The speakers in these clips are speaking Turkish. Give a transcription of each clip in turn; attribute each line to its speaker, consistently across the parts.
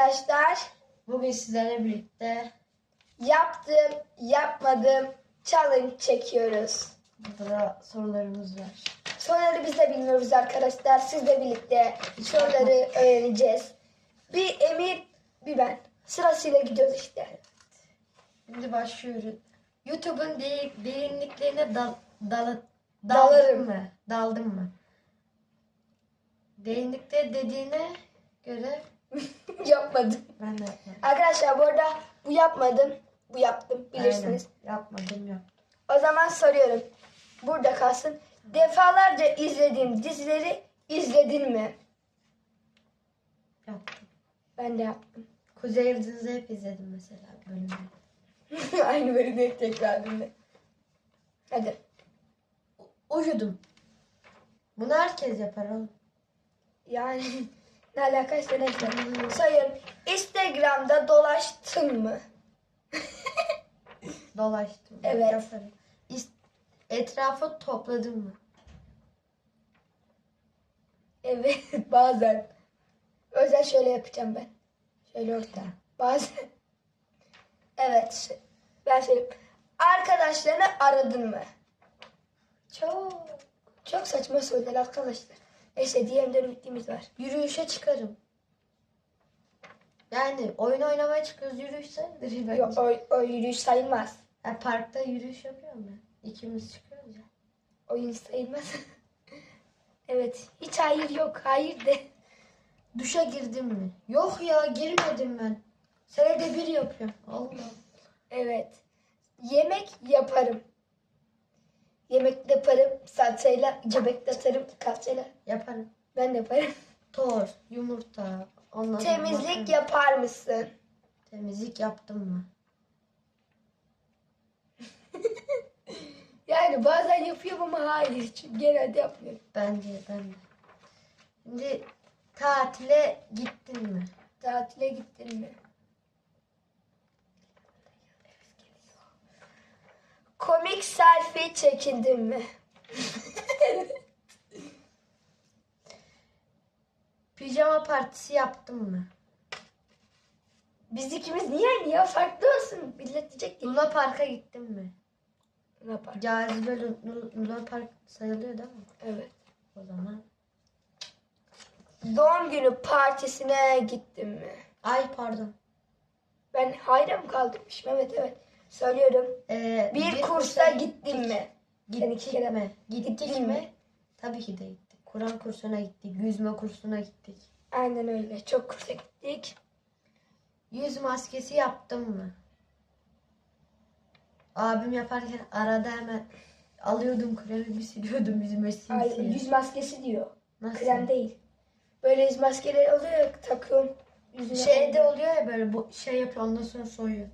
Speaker 1: arkadaşlar.
Speaker 2: Bugün sizlerle birlikte
Speaker 1: Yaptım, yapmadım. Challenge çekiyoruz.
Speaker 2: burada da sorularımız var.
Speaker 1: Soruları biz de bilmiyoruz arkadaşlar. Sizle birlikte soruları öğreneceğiz. Bir Emir, bir ben. Sırasıyla gidiyoruz işte.
Speaker 2: Şimdi başlıyoruz. YouTube'un de- derinliklerine dal, dal,
Speaker 1: Dalarım.
Speaker 2: mı? Daldın mı? Derinlikte dediğine göre
Speaker 1: yapmadım.
Speaker 2: ben de yapmadım.
Speaker 1: Arkadaşlar bu arada bu yapmadım. Bu yaptım bilirsiniz.
Speaker 2: Aynen. Yapmadım yaptım.
Speaker 1: O zaman soruyorum. Burada kalsın. Defalarca izlediğim dizileri izledin mi?
Speaker 2: Yaptım.
Speaker 1: Ben de yaptım.
Speaker 2: Kuzey Yıldızı hep izledim mesela bölümleri.
Speaker 1: Aynı bölümü tekrar dinle. Hadi.
Speaker 2: Uyudum. Bunu herkes yapar oğlum.
Speaker 1: Yani ne alakaysa neyse. Sayın Instagram'da dolaştın mı?
Speaker 2: Dolaştım.
Speaker 1: Evet.
Speaker 2: Yaparım. İst- Etrafı topladım mı?
Speaker 1: Evet bazen. Özel şöyle yapacağım ben. Şöyle orta. Bazen. Evet. Ben söyleyeyim. Arkadaşlarını aradın mı?
Speaker 2: Çok.
Speaker 1: Çok saçma sorular arkadaşlar. Neyse DM'den bittiğimiz var.
Speaker 2: Yürüyüşe çıkarım. Yani oyun oynamaya çıkıyoruz yürüyüş sayılır bence.
Speaker 1: Yok o, o yürüyüş sayılmaz.
Speaker 2: Ya parkta yürüyüş yapıyorum ben. İkimiz çıkıyoruz ya.
Speaker 1: Oyun sayılmaz. evet. Hiç hayır yok. Hayır de.
Speaker 2: Duşa girdim mi? Yok ya girmedim ben. Senede bir yapıyorum. Allah.
Speaker 1: Evet. Yemek yaparım. Yemek yaparım. Salçayla, göbek de atarım. Kalçayla.
Speaker 2: Yaparım.
Speaker 1: Ben de yaparım.
Speaker 2: Toz, yumurta. Ondan sonra
Speaker 1: Temizlik
Speaker 2: makarna.
Speaker 1: yapar mısın?
Speaker 2: Temizlik yaptım mı?
Speaker 1: Yani bazen yapıyorum ama hayır. Çünkü genelde yapmıyorum.
Speaker 2: Bence ben de. Şimdi tatile gittin mi?
Speaker 1: Tatile gittin mi? Komik selfie çekindin mi?
Speaker 2: Pijama partisi yaptın mı?
Speaker 1: Biz ikimiz niye ya? Farklı olsun. Millet diyecek ki.
Speaker 2: Luna Park'a gittin mi?
Speaker 1: Ne yapar?
Speaker 2: Cazibe Lu- Lu- Luna Park sayılıyor değil mi?
Speaker 1: Evet.
Speaker 2: O zaman.
Speaker 1: Doğum günü partisine gittin mi?
Speaker 2: Ay pardon.
Speaker 1: Ben hayra mı kaldırmışım? Evet evet. Söylüyorum.
Speaker 2: Ee,
Speaker 1: Bir, kursa gittin mi? Sen iki
Speaker 2: Gittik
Speaker 1: kere-
Speaker 2: mi? Gittik
Speaker 1: Gittin
Speaker 2: mi?
Speaker 1: mi?
Speaker 2: Tabii ki de gittik. Kur'an kursuna gittik. Yüzme kursuna gittik.
Speaker 1: Aynen öyle. Çok kursa gittik.
Speaker 2: Yüz maskesi yaptım mı? Abim yaparken arada hemen alıyordum kremi bir siliyordum yüzüme
Speaker 1: Ay,
Speaker 2: simsiye.
Speaker 1: yüz maskesi diyor.
Speaker 2: Nasıl?
Speaker 1: Krem değil. Böyle yüz maskeleri oluyor ya takıyorum. Yüzüne
Speaker 2: Şeyde oluyor ya böyle bu şey yapıyor ondan sonra soyuyor.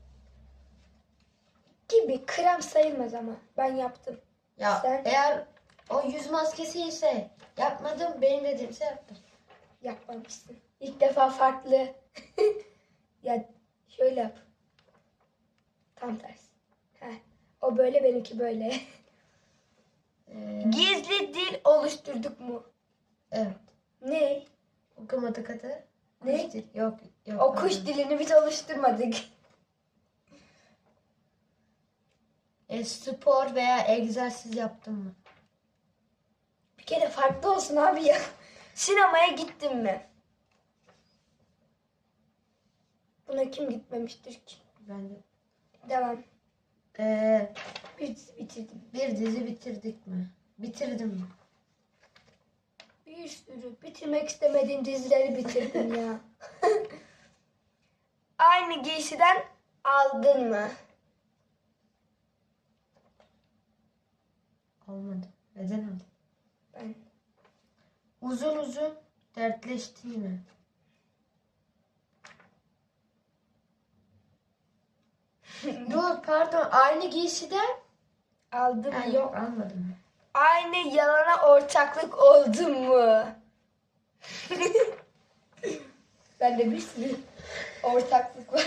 Speaker 1: Gibi krem sayılmaz ama. Ben yaptım.
Speaker 2: Ya
Speaker 1: Sen-
Speaker 2: eğer o yüz maskesi ise yapmadım benim dediğimse yaptım.
Speaker 1: Yapmamışsın. İlk defa farklı. ya şöyle yap. Tam tersi. Heh. O böyle benimki böyle.
Speaker 2: Ee,
Speaker 1: Gizli dil oluşturduk mu?
Speaker 2: evet.
Speaker 1: Ne?
Speaker 2: Okumadık adı.
Speaker 1: Ne?
Speaker 2: Kuş dil- Yok yok.
Speaker 1: O kuş
Speaker 2: pardon.
Speaker 1: dilini biz oluşturmadık.
Speaker 2: E, spor veya egzersiz yaptın mı?
Speaker 1: Bir kere farklı olsun abi ya. Sinemaya gittin mi? Buna kim gitmemiştir ki?
Speaker 2: Ben de.
Speaker 1: Devam.
Speaker 2: Ee,
Speaker 1: Bir dizi bitirdim.
Speaker 2: bir dizi bitirdik mi? Bitirdim mi?
Speaker 1: Bir sürü bitirmek istemediğim dizileri bitirdim ya. Aynı giysiden aldın mı?
Speaker 2: Olmadı. Neden oldu?
Speaker 1: Ben.
Speaker 2: Uzun uzun dertleştin mi? Yok pardon aynı giysiden.
Speaker 1: Aldım
Speaker 2: Ha,
Speaker 1: mı?
Speaker 2: yok almadım.
Speaker 1: Aynı yalana ortaklık oldu mu? Bende bir sürü ortaklık var.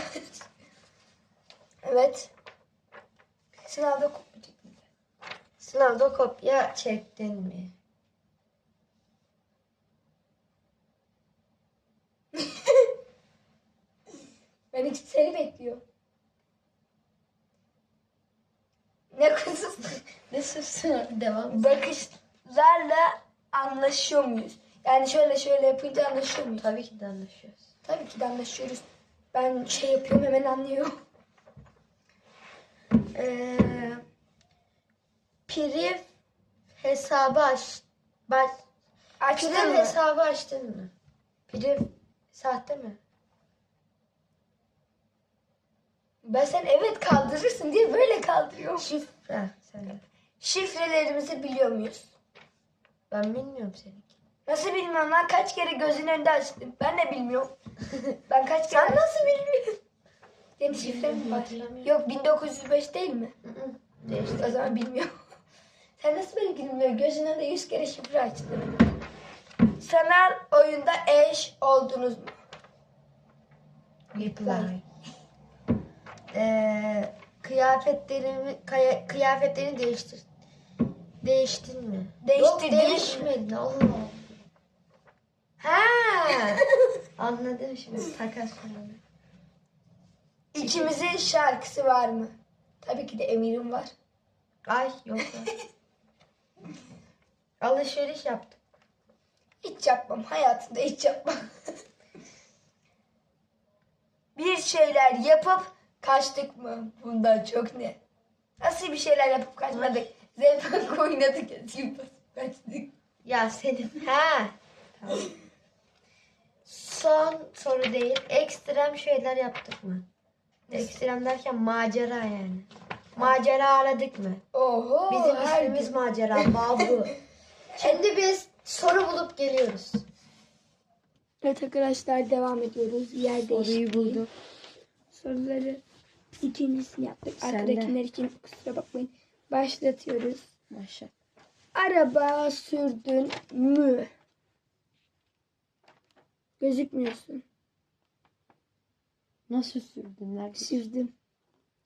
Speaker 1: evet. Sınavda kopmayacak mı?
Speaker 2: Sınavda kopya çektin mi?
Speaker 1: Ben hiç seni bekliyorum. Ne kızız?
Speaker 3: Ne sözsün? Devam.
Speaker 1: Bakışlarla anlaşıyor muyuz? Yani şöyle şöyle yapınca anlaşıyor muyuz?
Speaker 3: Tabii ki de anlaşıyoruz.
Speaker 1: Tabii ki de anlaşıyoruz. Ben şey yapıyorum hemen anlıyor.
Speaker 3: Ee, priv hesabı aç. Baş,
Speaker 1: Açtın
Speaker 3: priv
Speaker 1: mı?
Speaker 3: hesabı açtın mı? Priv sahte mi?
Speaker 1: Ben sen evet kaldırırsın diye böyle kaldırıyorum.
Speaker 3: Şifre. Sen.
Speaker 1: Şifrelerimizi biliyor muyuz?
Speaker 3: Ben bilmiyorum seninki.
Speaker 1: Nasıl bilmiyorum lan kaç kere gözün önünde açtım. Ben de bilmiyorum. ben kaç kere... Sen nasıl bilmiyorsun? Senin şifren mi var? Yok 1905 değil mi? Değişti o zaman bilmiyorum. Sen nasıl böyle bilmiyorsun? Gözün önünde 100 kere şifre açtın. Sanal oyunda eş oldunuz mu?
Speaker 3: Reply. Ee, kıyafetlerimi kaya, kıyafetlerini değiştir. Değiştin mi?
Speaker 1: Değiştirdim.
Speaker 3: Yok değişmedi. Allah Allah. Ha. Anladım şimdi. Takas falan.
Speaker 1: İkimizin şarkısı var mı? Tabii ki de Emir'in var.
Speaker 3: Ay yok. Alışveriş yaptım.
Speaker 1: Hiç yapmam. Hayatımda hiç yapmam. bir şeyler yapıp kaçtık mı? Bundan çok ne? Nasıl bir şeyler yapıp kaçmadık? Zevk oynadık. Basıp kaçtık.
Speaker 3: Ya senin. Ha. Tamam. Son soru değil. Ekstrem şeyler yaptık mı? Ekstrem derken macera yani. Macera aradık mı?
Speaker 1: Oho.
Speaker 3: Bizim
Speaker 1: her
Speaker 3: ismimiz
Speaker 1: gün.
Speaker 3: macera. Babu. Şimdi biz soru bulup geliyoruz.
Speaker 1: Evet arkadaşlar devam ediyoruz. Yer değişikliği. Soruları ikincisini yaptık.
Speaker 3: Sen de.
Speaker 1: Arkadakiler için kusura bakmayın. Başlatıyoruz.
Speaker 3: Başla.
Speaker 1: Araba sürdün mü? Gözükmüyorsun.
Speaker 2: Nasıl sürdün? Nerede?
Speaker 1: Sürdüm.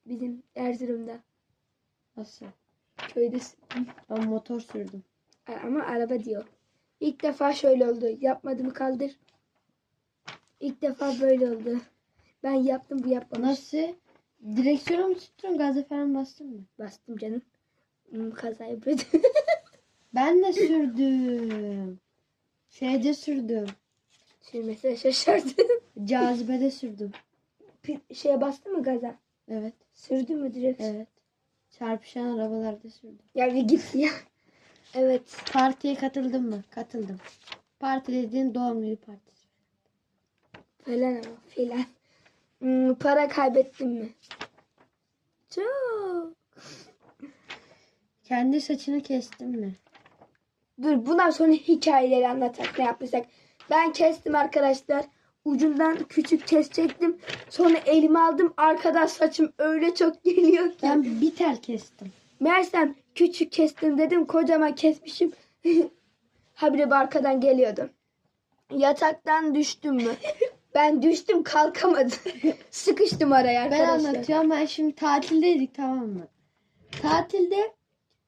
Speaker 1: Bizim Erzurum'da.
Speaker 2: Nasıl?
Speaker 1: Köyde sürdüm.
Speaker 2: Ben motor sürdüm.
Speaker 1: Ama araba diyor. İlk defa şöyle oldu. Yapmadım kaldır. İlk defa böyle oldu. Ben yaptım bu yapmamış.
Speaker 2: Nasıl? Direksiyonu mu tuttun? Gaza falan bastın mı?
Speaker 1: Bastım canım. Hmm, kaza yapıyordum.
Speaker 2: Ben de sürdüm. Şeyde sürdüm.
Speaker 1: Sürmesine şaşırdım.
Speaker 2: Cazibede sürdüm.
Speaker 1: Bir şeye bastı mı gaza?
Speaker 2: Evet.
Speaker 1: Sürdü mü direkt?
Speaker 2: Evet. Çarpışan arabalarda sürdüm.
Speaker 1: Ya bir git ya. Evet.
Speaker 2: Partiye katıldın mı? Katıldım. Parti dediğin doğum günü partisi.
Speaker 1: Falan ama filan. Hmm, para kaybettin mi? Çok.
Speaker 2: Kendi saçını kestin mi?
Speaker 1: Dur bundan sonra hikayeleri anlatak ne yapmışsak. Ben kestim arkadaşlar. Ucundan küçük kesecektim. Sonra elime aldım. Arkadan saçım öyle çok geliyor ki.
Speaker 2: Ben bir tel kestim.
Speaker 1: Meğersem küçük kestim dedim. Kocaman kesmişim. Habire bir arkadan geliyordu. Yataktan düştüm mü? Ben düştüm kalkamadım. Sıkıştım araya
Speaker 2: Ben
Speaker 1: arkadaşlar.
Speaker 2: anlatıyorum. Ben şimdi tatildeydik tamam mı? Tatilde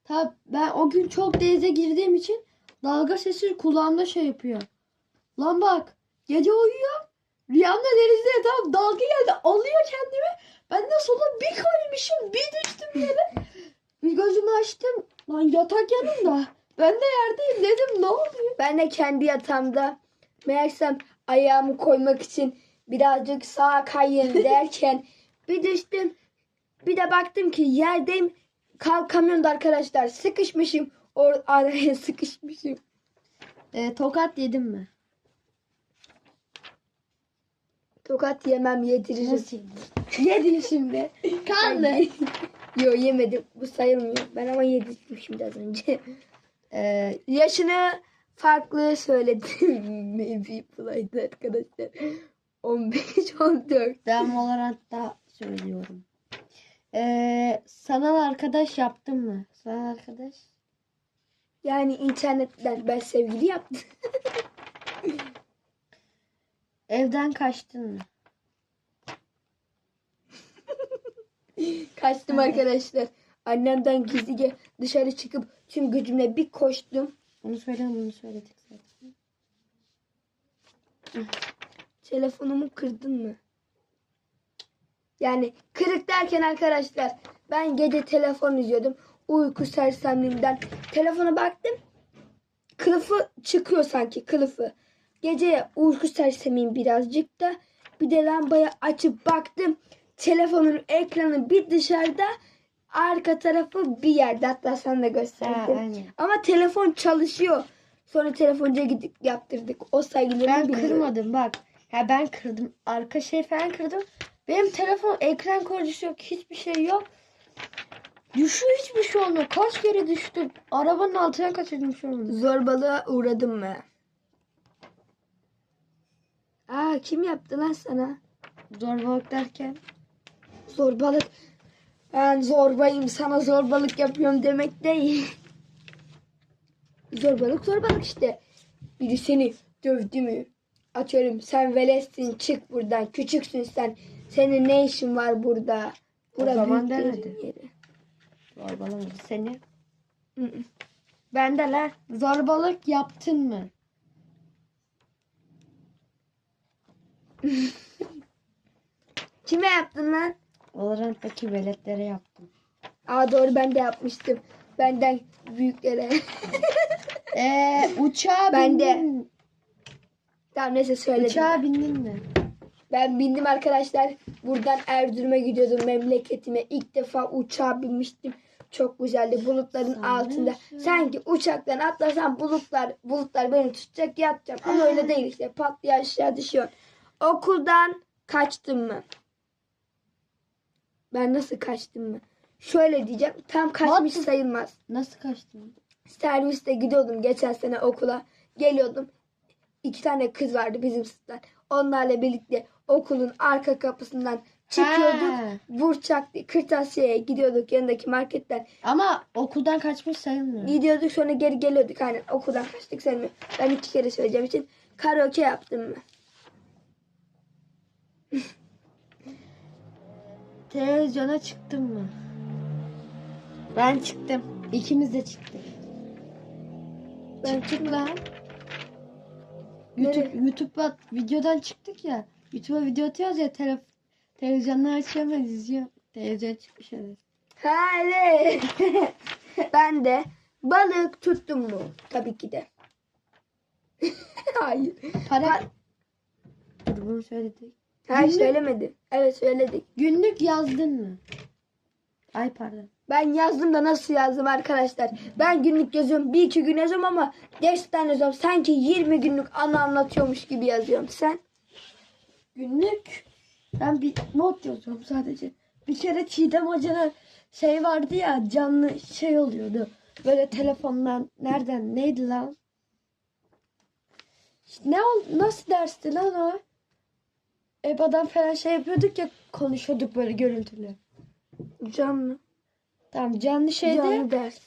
Speaker 2: ta, ben o gün çok denize girdiğim için dalga sesi kulağımda şey yapıyor. Lan bak gece uyuyor. Rüyamda denizde tam dalga geldi alıyor kendimi. Ben de sola bir koymuşum bir düştüm yere. Bir gözümü açtım. Lan yatak yanımda. Ben de yerdeyim dedim ne oluyor?
Speaker 1: Ben de kendi yatağımda meğersem ayağımı koymak için birazcık sağa kayayım derken bir düştüm. Bir de baktım ki yerdeyim. Kalkamıyorum da arkadaşlar. Sıkışmışım. Or araya sıkışmışım.
Speaker 2: E, tokat yedim mi?
Speaker 1: Tokat yemem yediririm.
Speaker 2: Nasıl yedin?
Speaker 1: Şimdi.
Speaker 2: Kanlı.
Speaker 1: Yo yemedim. Bu sayılmıyor. Ben ama yedirdim şimdi az önce.
Speaker 2: E,
Speaker 1: Yaşını farklı söyledim. Maybe play'dı arkadaşlar. 15-14.
Speaker 2: Ben Valorant'ta söylüyorum. Ee, sanal arkadaş yaptın mı? Sanal arkadaş.
Speaker 1: Yani internetten ben sevgili yaptım.
Speaker 2: Evden kaçtın mı?
Speaker 1: Kaçtım arkadaşlar. Annemden gizlice dışarı çıkıp tüm gücümle bir koştum.
Speaker 2: Onu söyle bunu söyledik zaten.
Speaker 1: Telefonumu kırdın mı? Yani kırık derken arkadaşlar ben gece telefon izliyordum. Uyku sersemliğimden telefona baktım. Kılıfı çıkıyor sanki kılıfı. Gece uyku sersemiyim birazcık da. Bir de lambayı açıp baktım. Telefonun ekranı bir dışarıda arka tarafı bir yerde. Hatta sana da gösterdim.
Speaker 2: aynen.
Speaker 1: Ama telefon çalışıyor. Sonra telefoncuya gidip yaptırdık. O saygılarını
Speaker 2: Ben
Speaker 1: biliyorum.
Speaker 2: kırmadım bak. Ya ben kırdım. Arka şey falan kırdım. Benim telefon ekran koruyucusu yok. Hiçbir şey yok. Düşüyor hiçbir şey olmuyor. Kaç kere düştüm. Arabanın altına kaçırdım şu anda.
Speaker 1: Zorbalığa uğradım mı? Aa kim yaptı lan sana?
Speaker 2: Zorbalık derken.
Speaker 1: Zorbalık. Ben zorbayım sana zorbalık yapıyorum demek değil. zorbalık zorbalık işte. Biri seni dövdü mü? Atıyorum sen velessin çık buradan küçüksün sen. Senin ne işin var burada?
Speaker 2: O
Speaker 1: Bura
Speaker 2: zaman demedi.
Speaker 1: yeri.
Speaker 2: Zorbalamadı seni.
Speaker 1: Hı hı.
Speaker 2: Ben de lan. Zorbalık yaptın mı?
Speaker 1: Kime yaptın lan?
Speaker 2: Valorant'taki veletlere yaptım.
Speaker 1: Aa doğru ben de yapmıştım. Benden büyüklere.
Speaker 2: Eee uçağa
Speaker 1: Ben de.
Speaker 2: bindin mi?
Speaker 1: tamam neyse söyledim.
Speaker 2: Uçağa bindin mi?
Speaker 1: Ben bindim arkadaşlar. Buradan Erzurum'a gidiyordum memleketime. İlk defa uçağa binmiştim. Çok güzeldi. Bulutların altında. Sanki uçaktan atlasam bulutlar bulutlar beni tutacak yatacağım. Ama öyle değil işte. Pat diye aşağı düşüyor. Okuldan kaçtım mı? Ben nasıl kaçtım mı? Şöyle diyeceğim. Tam kaçmış
Speaker 2: What?
Speaker 1: sayılmaz.
Speaker 2: Nasıl kaçtın?
Speaker 1: Serviste gidiyordum geçen sene okula. Geliyordum. İki tane kız vardı bizim sınıftan. Onlarla birlikte okulun arka kapısından çıkıyorduk.
Speaker 2: Ha.
Speaker 1: Burçak kırtasiyeye gidiyorduk yanındaki marketten.
Speaker 2: Ama okuldan kaçmış sayılmıyor.
Speaker 1: Gidiyorduk sonra geri geliyorduk. Aynen okuldan kaçtık sen mi? Ben iki kere söyleyeceğim için karaoke yaptım mı?
Speaker 2: Televizyona çıktın mı? Ben çıktım. İkimiz de çıktık.
Speaker 1: Ben
Speaker 2: Çıktık lan. YouTube, YouTube'a videodan çıktık ya. YouTube'a video atıyoruz ya telef televizyondan açıyorum ben izliyorum. Televizyon çıkmış evet.
Speaker 1: Ha evet. ben de balık tuttum mu? Tabii ki de. Hayır.
Speaker 2: Para... Dur bunu söyledik.
Speaker 1: Hayır
Speaker 2: Günlük-
Speaker 1: söylemedim. Evet söyledik.
Speaker 2: Günlük yazdın mı? Ay pardon.
Speaker 1: Ben yazdım da nasıl yazdım arkadaşlar. Ben günlük yazıyorum. Bir iki gün yazıyorum ama dersten yazıyorum. Sanki 20 günlük anı anlatıyormuş gibi yazıyorum. Sen?
Speaker 2: Günlük ben bir not yazıyorum sadece. Bir kere Çiğdem Hoca'nın şey vardı ya canlı şey oluyordu. Böyle telefondan nereden neydi lan? İşte ne ol nasıl dersti lan o? EBA'dan falan şey yapıyorduk ya konuşuyorduk böyle görüntülü.
Speaker 1: Canlı.
Speaker 2: Tamam canlı şeyde
Speaker 1: Canlı ders.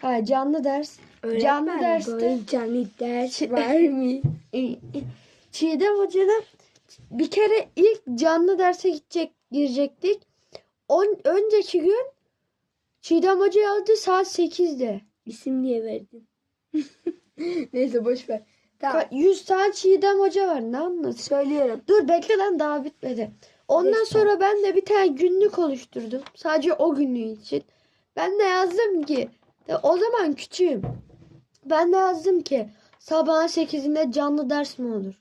Speaker 2: ha, canlı ders. canlı
Speaker 1: Öğretmen,
Speaker 2: derste
Speaker 1: böyle canlı ders var mı?
Speaker 2: Çiğdem Hoca'dan bir kere ilk canlı derse gidecek girecektik. On, önceki gün Çiğdem Hoca yazdı saat 8'de.
Speaker 1: İsim niye verdin? Neyse boş ver. Tamam.
Speaker 2: Ka- 100 tane Çiğdem Hoca var ne anlatıyorsun?
Speaker 1: Söylüyorum.
Speaker 2: Dur bekle lan daha bitmedi. Ondan
Speaker 1: Beş
Speaker 2: sonra ben de bir tane günlük oluşturdum. Sadece o günlüğü için. Ben de yazdım ki de o zaman küçüğüm. Ben de yazdım ki sabahın 8'inde canlı ders mi olur?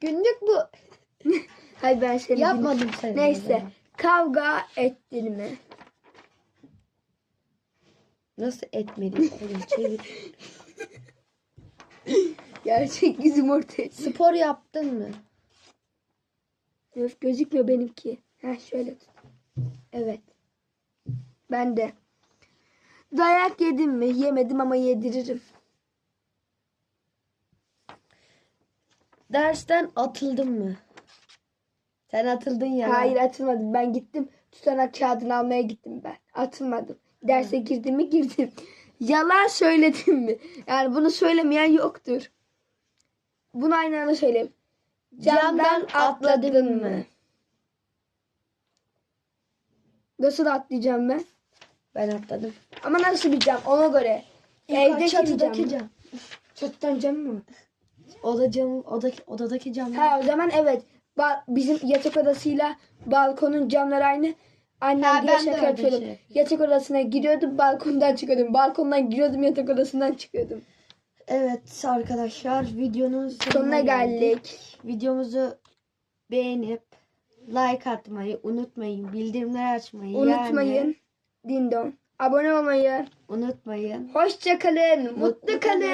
Speaker 2: Günlük bu.
Speaker 1: Hayır ben seni
Speaker 2: Yapmadım seni.
Speaker 1: Neyse. Kavga ettin mi?
Speaker 2: Nasıl etmedi? Oğlum çevir.
Speaker 1: Gerçek yüzüm ortaya.
Speaker 2: Spor yaptın mı?
Speaker 1: Öf, gözükmüyor benimki. Ha şöyle tut. Evet. Ben de. Dayak yedim mi? Yemedim ama yediririm.
Speaker 2: Dersten atıldın mı? Sen atıldın ya.
Speaker 1: Hayır atılmadım. Ben gittim. Tutanak kağıdını almaya gittim ben. Atılmadım. Derse girdim mi girdim. Yalan söyledim mi? Yani bunu söylemeyen yoktur. Bunu aynı anda söyleyeyim. Camdan,
Speaker 2: Camdan
Speaker 1: atladın,
Speaker 2: atladın
Speaker 1: mı?
Speaker 2: mı?
Speaker 1: Nasıl atlayacağım ben?
Speaker 2: Ben atladım.
Speaker 1: Ama nasıl bir cam? Ona göre.
Speaker 2: Evde
Speaker 1: Evdeki
Speaker 2: çatıdaki
Speaker 1: cam.
Speaker 2: cam.
Speaker 1: Çatıdan cam mı?
Speaker 2: Oda camı, odaki, odadaki cam.
Speaker 1: Ha o zaman evet. ba- bizim yatak odasıyla balkonun camları aynı. Annem
Speaker 2: Ha,
Speaker 1: diye şaka yapıyordum.
Speaker 2: şey.
Speaker 1: Yatak odasına giriyordum balkondan çıkıyordum. Balkondan giriyordum yatak odasından çıkıyordum.
Speaker 2: Evet arkadaşlar videonun sonuna,
Speaker 1: Sonuna geldik.
Speaker 2: Videomuzu beğenip like atmayı unutmayın. Bildirimleri açmayı
Speaker 1: Unutmayın.
Speaker 2: yani
Speaker 1: Dindon. Abone olmayı.
Speaker 2: unutmayın.
Speaker 1: Hoşça kalın. Mutlu kalın.